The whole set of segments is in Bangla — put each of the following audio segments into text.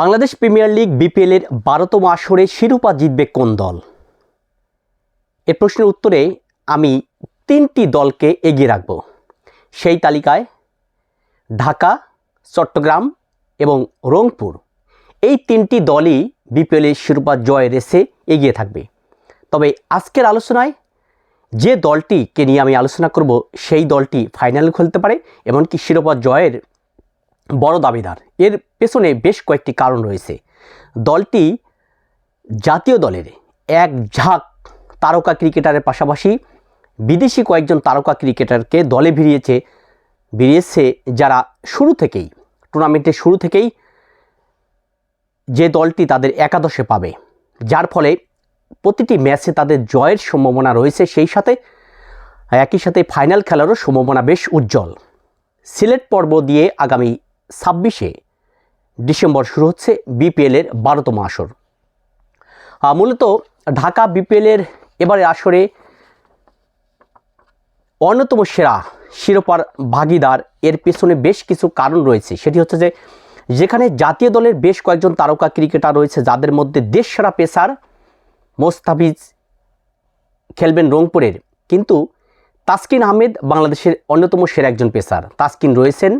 বাংলাদেশ প্রিমিয়ার লিগ বিপিএলের বারোতম আসরে শিরোপা জিতবে কোন দল? এর প্রশ্নের উত্তরে আমি তিনটি দলকে এগিয়ে রাখব। সেই তালিকায় ঢাকা, চট্টগ্রাম এবং রংপুর। এই তিনটি দলই বিপিএলের শিরোপা জয় রেসে এগিয়ে থাকবে। তবে আজকের আলোচনায় যে দলটিকে নিয়ে আমি আলোচনা করব, সেই দলটি ফাইনাল খেলতে পারে, এমনকি শিরোপা জয়ের বড় দাবিদার। এর পেছনে বেশ কয়েকটি কারণ রয়েছে। দলটি জাতীয় দলের এক ঝাঁক তারকা ক্রিকেটারের পাশাপাশি বিদেশি কয়েকজন তারকা ক্রিকেটারকে দলে ভিড়িয়েছে ভিড়িয়েছে যারা শুরু থেকেই, টুর্নামেন্টের শুরু থেকেই যে দলটি তাদের একাদশে পাবে। যার ফলে প্রতিটি ম্যাচে তাদের জয়ের সম্ভাবনা রয়েছে, সেই সাথে একই সাথে ফাইনাল খেলারও সম্ভাবনা বেশ উজ্জ্বল। সিলেট পর্ব দিয়ে আগামী ছাব্বিশে ডিসেম্বর শুরু হচ্ছে বিপিএলের বারোতম আসর। মূলত ঢাকা বিপিএলের এবারে আসরে অন্যতম সেরা শিরোপার ভাগিদার এর পেছনে বেশ কিছু কারণ রয়েছে। সেটি হচ্ছে যে, যেখানে জাতীয় দলের বেশ কয়েকজন তারকা ক্রিকেটার রয়েছে, যাদের মধ্যে দেশ সেরা পেসার মোস্তাফিজ খেলবেন রংপুরের। কিন্তু তাসকিন আহমেদ বাংলাদেশের অন্যতম সেরা একজন পেসার। তাসকিন রয়েছেন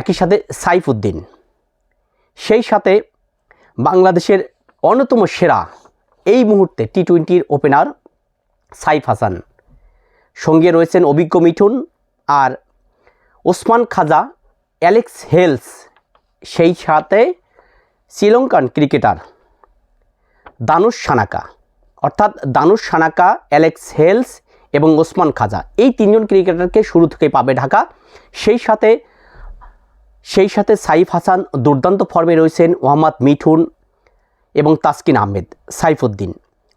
একই সাথে সাইফুদ্দিন। সেই সাথে বাংলাদেশের অন্যতম সেরা এই মুহূর্তে টি টোয়েন্টির ওপেনার সাইফ হাসান। সঙ্গে রয়েছেন অভিজ্ঞ মিঠুন আর ওসমান খাজা, অ্যালেক্স হেলস, সেই সাথে শ্রীলঙ্কান ক্রিকেটার দানুশ সানাকা। অর্থাৎ দানুশ সানাকা, অ্যালেক্স হেলস এবং ওসমান খাজা, এই তিনজন ক্রিকেটারকে শুরু থেকে পাবে ঢাকা। সেই সাথে সেই সাথে সাইফ হাসান দুর্দান্ত ফর্মে রয়েছেন মোহাম্মদ মিঠুন এবং তাসকিন আহমেদ, সাইফুদ্দিন।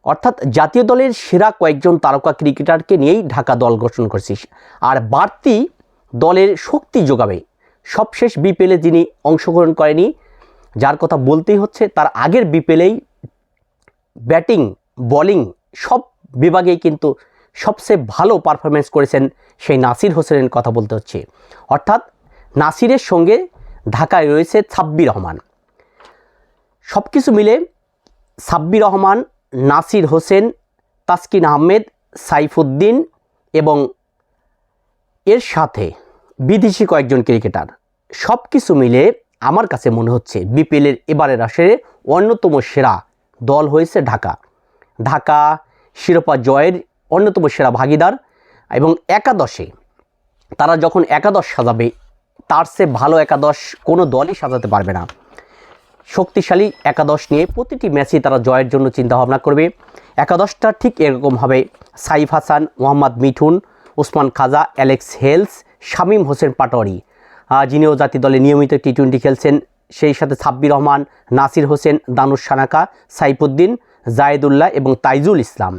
অর্থাৎ জাতীয় দলের সেরা কয়েকজন তারকা ক্রিকেটারকে নিয়েই ঢাকা দল গঠন করছিস। আর বাড়তি দলের শক্তি যোগাবে। সবশেষ বিপিএলে যিনি অংশগ্রহণ করেনি, যার কথা বলতেই হচ্ছে, তার আগের বিপিএলেই ব্যাটিং, বলিং সব বিভাগেই কিন্তু সবচেয়ে ভালো পারফরমেন্স করেছেন সেই নাসির হোসেনের কথা বলতে হচ্ছে। অর্থাৎ নাসিরের সঙ্গে ঢাকায় রয়েছে সাব্বির রহমান। সব কিছু মিলে সাব্বির রহমান, নাসির হোসেন, তাসকিন আহমেদ, সাইফুদ্দিন এবং এর সাথে বিদেশি কয়েকজন ক্রিকেটার। সব কিছু মিলে আমার কাছে মনে হচ্ছে বিপিএলের এবারের আসরে অন্যতম সেরা দল হয়েছে ঢাকা। ঢাকা শিরোপা জয়ের অন্যতম সেরা ভাগিদার এবং একাদশে তারা যখন একাদশ সাজাবে তার চেয়ে ভালো একাদশ কোনো দলই সাজাতে পারবে না। শক্তিশালী একাদশ নিয়ে প্রতিটি ম্যাচেই তারা জয়ের জন্য চিন্তাভাবনা করবে। একাদশটা ঠিক এরকম হবে। Saif Hasan, Mohammad Mithun, Usman Khawaja, Alex Hales, Shamim Hossain Patwary. যিনিও জাতীয় দলে নিয়মিত টি টোয়েন্টি খেলছেন, সেই সাথে সাব্বির রহমান, নাসির হোসেন, দানুশ সানাকা, সাইফুদ্দিন, জায়েদুল্লাহ এবং তাইজুল ইসলাম।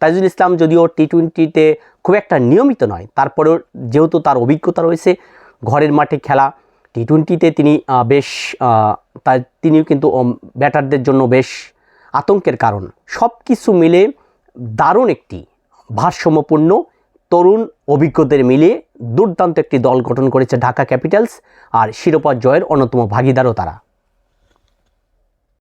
তাইজুল ইসলাম যদিও টি টোয়েন্টিতে খুব একটা নিয়মিত নয়, তারপরেও যেহেতু তার অভিজ্ঞতা রয়েছে ঘরের মাঠে খেলা। টি টোয়েন্টিতে তিনি বেশ তার তিনিও কিন্তু ব্যাটারদের জন্য বেশ আতঙ্কের কারণ। সব কিছু মিলে দারুণ একটি ভারসাম্যপূর্ণ তরুণ অভিজ্ঞদের মিলিয়ে দুর্দান্ত একটি দল গঠন করেছে ঢাকা ক্যাপিটালস, আর শিরোপা জয়ের অন্যতম ভাগিদারও তারা।